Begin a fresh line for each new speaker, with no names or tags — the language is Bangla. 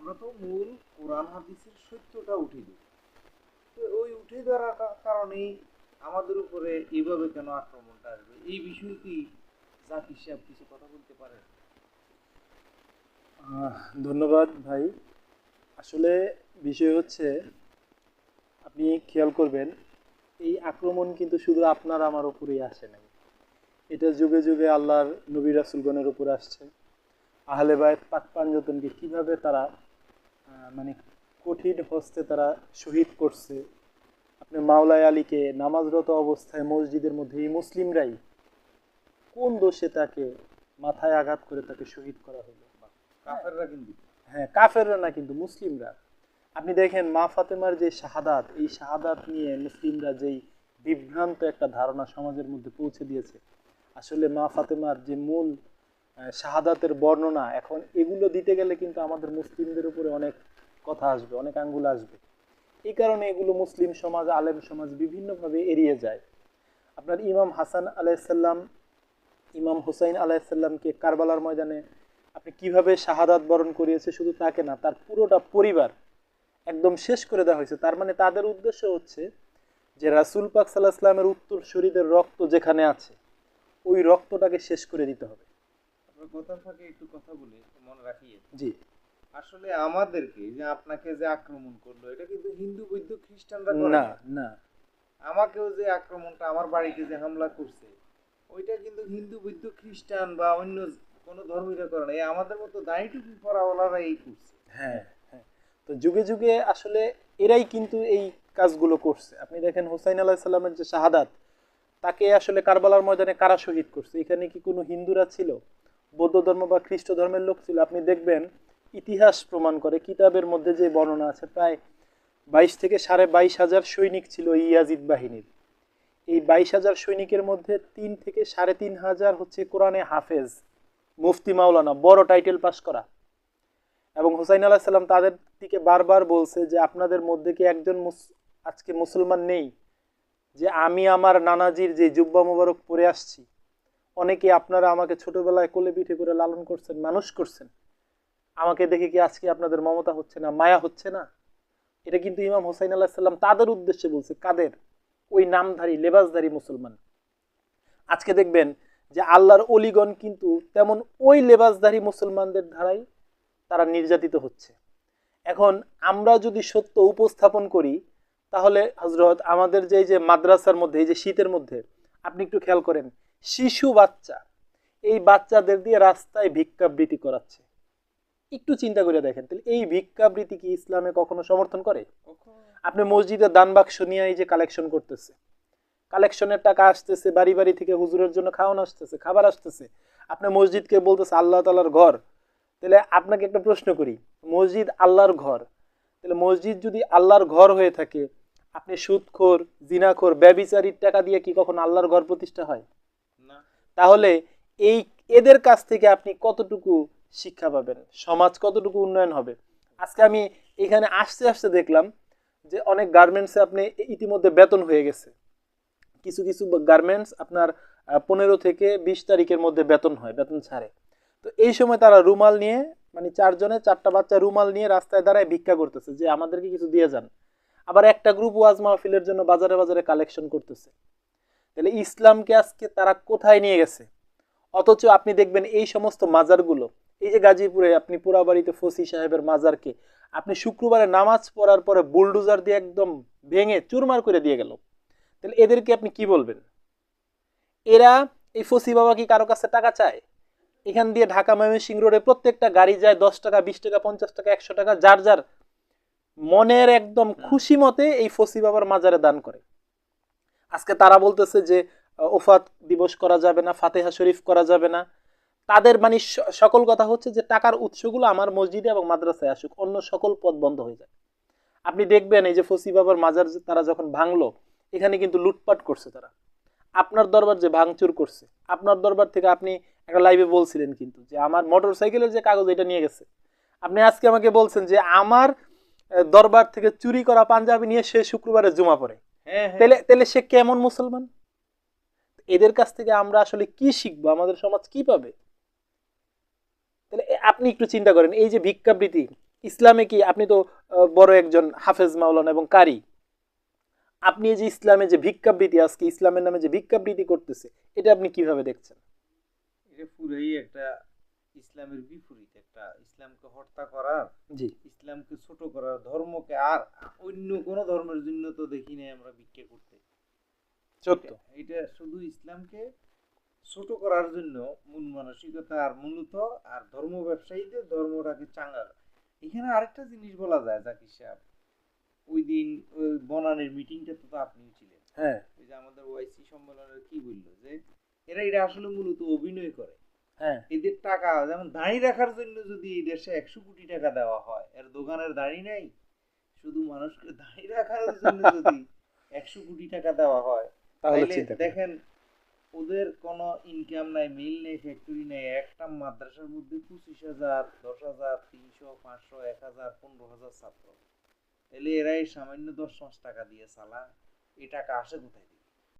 আমরা তো মূল কোরআন হাদিসের সত্যটা উঠে দিই। তো ওই উঠে দেওয়ার কারণেই আমাদের উপরে এইভাবে কেন আক্রমণটা আসবে? এই বিষয়ে কি জাকির সাহেব কিছু কথা বলতে পারেন?
ধন্যবাদ ভাই। আসলে বিষয় হচ্ছে, আপনি খেয়াল করবেন, এই আক্রমণ কিন্তু শুধু আপনার আমার উপরেই আসে নাই। এটা যুগে যুগে আল্লাহর নবী রাসুলগণের উপর আসছে। আহলে বায়ত পাক পাঞ্জতনকে কীভাবে তারা মানে কঠিন হস্তে তারা শহীদ করছে। আপনি মাওলায় আলীকে নামাজরত অবস্থায় মসজিদের মধ্যে এই মুসলিমরাই কোন দোষে তাকে মাথায় আঘাত করে তাকে শহীদ করা হলো?
কাফেররা কিন্তু।
হ্যাঁ কাফেররা না কিন্তু মুসলিমরা। আপনি দেখেন মা ফাতেমার যে শাহাদাত এই শাহাদাত নিয়ে মুসলিমরা যেই বিভ্রান্ত একটা ধারণা সমাজের মধ্যে পৌঁছে দিয়েছে। আসলে মা ফাতেমার যে মূল শাহাদাতের বর্ণনা, এখন এগুলো দিতে গেলে কিন্তু আমাদের মুসলিমদের উপরে অনেক কথা আসবে, অনেক আঙ্গুল আসবে। এই কারণে এগুলো মুসলিম সমাজ, আলেম সমাজ বিভিন্নভাবে এড়িয়ে যায়। আপনার ইমাম হাসান আলাইসাল্লাম ইমাম হুসাইন আলাইসাল্লামকে কারবালার ময়দানে আপনি কীভাবে শাহাদাত বরণ করিয়েছে শুধু তাকে না, তার পুরোটা পরিবার একদম শেষ করে দেওয়া হয়েছে। তার মানে তাদের উদ্দেশ্য হচ্ছে যে রাসুল পাক সাল্লাহ ইসলামের উত্তর শরীরের রক্ত যেখানে আছে, ওই রক্তটাকে শেষ করে দিতে হবে।
কথার ফাঁকে একটু কথা বলে মনে রাখিয়ে।
জি।
আসলে আমাদেরকে যে আপনাকে যে আক্রমণ করল এটা কিন্তু হিন্দু বৌদ্ধ খ্রিস্টানরা করে
না
না। আমাকেও যে আক্রমণটা আমার বাড়িতে যে হামলা করছে ওইটা কিন্তু হিন্দু বৌদ্ধ খ্রিস্টান বা অন্য কোনো ধর্মীরা করে না এই আমাদের মতো দাঁড়িটুকু এই করছে।
হ্যাঁ হ্যাঁ। তো যুগে যুগে আসলে এরাই কিন্তু এই কাজগুলো করছে। আপনি দেখেন হুসাইন আলাহ সাল্লামের যে শাহাদাত তাকে আসলে কারবালার ময়দানে কারা শহীদ করছে? এখানে কি কোনো হিন্দুরা ছিল? বৌদ্ধ ধর্ম বা খ্রিস্ট ধর্মের লোক ছিল, আপনি দেখবেন ইতিহাস প্রমাণ করে, কিতাবের মধ্যে যে বর্ণনা আছে, প্রায় বাইশ থেকে সাড়ে বাইশ হাজার সৈনিক ছিল ইয়াজিদ বাহিনীর। এই বাইশ হাজার সৈনিকের মধ্যে তিন থেকে সাড়ে তিন হাজার হচ্ছে কোরআনে হাফেজ, মুফতি মাওলানা, বড় টাইটেল পাস করা। এবং হুসাইন আলাহ সাল্লাম তাদের দিকে বারবার বলছে যে, আপনাদের মধ্যে কি একজন আজকে মুসলমান নেই যে আমি আমার নানাজির যে জুব্বা মুবারক পরে আসছি? অনেকে আপনারা আমাকে ছোটবেলায় কোলে পিঠে করে লালন করছেন, মানুষ করছেন। আমাকে দেখে কি আজকে আপনাদের মমতা হচ্ছে না, মায়া হচ্ছে না? এটা কিন্তু ইমাম হোসাইন আল্লাহ সাল্লাম তাদের উদ্দেশ্যে বলছে, কাদের? ওই নামধারী, লেবাসধারী মুসলমান। আজকে দেখবেন যে আল্লাহর অলিগণ কিন্তু তেমন ওই লেবাসধারী মুসলমানদের ধারাই তারা নির্যাতিত হচ্ছে। এখন আমরা যদি সত্য উপস্থাপন করি, তাহলে হজরত আমাদের যে যে মাদ্রাসার মধ্যে, এই যে শীতের মধ্যে, আপনি একটু খেয়াল করেন শিশু বাচ্চা। এই বাচ্চাদের দিয়ে রাস্তায় ভিক্ষাবৃত্তি করাচ্ছে। একটু চিন্তা করে দেখেন তাহলে এই ভিক্ষাবৃত্তি কি ইসলামে কখনো সমর্থন করে? আপনি মসজিদে দান বাক্স নিয়ে এই যে কালেকশন করতেছে। কালেকশনের টাকা আসতেছে বাড়ি বাড়ি থেকে হুজুরের জন্য খাওয়ান আসতেছে খাবার আসতেছে। আপনি মসজিদকে বলতেছে আল্লাহ তালার ঘর। তাহলে আপনাকে একটা প্রশ্ন করি মসজিদ আল্লাহর ঘর? তাহলে মসজিদ যদি আল্লাহর ঘর হয়ে থাকে আপনি সুদখোর জিনাখোর ব্যবিচারীর টাকা দিয়ে কি কখন আল্লাহর ঘর প্রতিষ্ঠা হয়? তাহলে এই এদের কাছ থেকে আপনি কতটুকু শিক্ষা পাবেন? সমাজ কতটুকু উন্নয়ন হবে? আজকে আমি এখানে আসতে আসতে দেখলাম যে অনেক গার্মেন্টসে আপনি ইতিমধ্যে বেতন হয়ে গেছে। কিছু কিছু গার্মেন্টস আপনার পনেরো থেকে বিশ তারিখের মধ্যে বেতন হয়, বেতন ছাড়ে। তো এই সময় তারা রুমাল নিয়ে মানে চারজনে, চারটা বাচ্চা রুমাল নিয়ে রাস্তায় দাঁড়ায় ভিক্ষা করতেছে যে আমাদেরকে কিছু দিয়ে যান। আবার একটা গ্রুপ ওয়াজ মাহফিলের জন্য বাজারে বাজারে কালেকশন করতেছে। তাহলে ইসলামকে আজকে তারা কোথায় নিয়ে গেছে? অথচ আপনি দেখবেন এই সমস্ত মাজারগুলো, এই যে গাজীপুরে আপনি পোড়াবাড়িতে ফসি সাহেবের মাজারকে, আপনি শুক্রবারে নামাজ পড়ার পরে বুলডোজার দিয়ে একদম ভেঙে চুরমার করে দিয়ে গেল। তাহলে এদেরকে আপনি কি বলবেন? এরা এই ফসি বাবা কি কারও কাছে টাকা চায়? এখান দিয়ে ঢাকা ময়মনসিং রোডে প্রত্যেকটা গাড়ি যায় দশ টাকা, বিশ টাকা, পঞ্চাশ টাকা, একশো টাকা, যার যার মনের একদম খুশি মতে এই ফসি বাবার মাজারে দান করে। আজকে তারা বলতেছে যে ওফাত দিবস করা যাবে না, ফাতেহা শরীফ করা যাবে না। তাদের মানে সকল কথা হচ্ছে যে, টাকার উৎসগুলো আমার মসজিদে এবং মাদ্রাসায় আসুক, অন্য সকল পথ বন্ধ হয়ে যায়। আপনি দেখবেন এই যে ফসি বাবার মাজার তারা যখন ভাঙলো, এখানে কিন্তু লুটপাট করছে তারা। আপনার দরবার যে ভাঙচুর করছে, আপনার দরবার থেকে আপনি একটা লাইভে বলছিলেন কিন্তু যে, আমার মোটর সাইকেলের যে কাগজ, এটা নিয়ে গেছে। আপনি আজকে আমাকে বলছেন যে, আমার দরবার থেকে চুরি করা পাঞ্জাবি নিয়ে সে শুক্রবারে জমা পড়ে। তাহলে তাহলে সে কেমন মুসলমান? এদের কাছ থেকে আমরা আসলে কি শিখব? আমাদের সমাজ কি পাবে? তাহলে আপনি একটু চিন্তা করেন এই যে ভিক্ষাবৃত্তি ইসলামে কি আপনি তো বড় একজন হাফেজ মাওলানা এবং কারি। আপনি এই যে ইসলামে যে ভিক্ষাবৃত্তি আজকে ইসলামের নামে যে ভিক্ষাবৃত্তি করতেছে এটা আপনি কীভাবে দেখছেন?
এটা পুরোই একটা ইসলামের বিপরীত একটা ইসলামকে হত্যা করার
জি।
ইসলামকে ছোট করার ধর্মকে আর অন্য কোনো ধর্মের জন্য তো দেখি নাই আমরা ভিক্ষা করতে। এটা শুধু ইসলামকে ছোট করার জন্য মূল মানসিকতা আর মূলত আর ধর্ম ব্যবসায়ীদের ধর্মটাকে চাঙ্গা এখানে আরেকটা জিনিস বলা যায় জাকির সাহেব। ওই দিন ওই বনানের মিটিংটাতে তো আপনি ছিলেন।
হ্যাঁ।
ওই যে আমাদের ওয়াইসি সম্মেলনের কি বলল যে এরা এটা আসলে মূলত অভিনয় করে। এদের টাকা যেমন দাঁড়িয়ে রাখার জন্য যদি এই দেশে একশো কোটি টাকা দেওয়া হয় এর দোকানের দাঁড়ি নাই শুধু মানুষকে দাঁড়িয়ে রাখার জন্য যদি একশো কোটি টাকা দেওয়া হয়
তাহলে।
দেখেন ওদের কোনো ইনকাম নাই মিল নেই ফ্যাক্টরি নেই একটা মাদ্রাসার মধ্যে পঁচিশ হাজার দশ হাজার তিনশো পাঁচশো এক হাজার পনেরো হাজার ছাত্র। তাহলে এরা এই সামান্য দশ পাঁচ টাকা দিয়ে চালা এই টাকা আসে কোথায়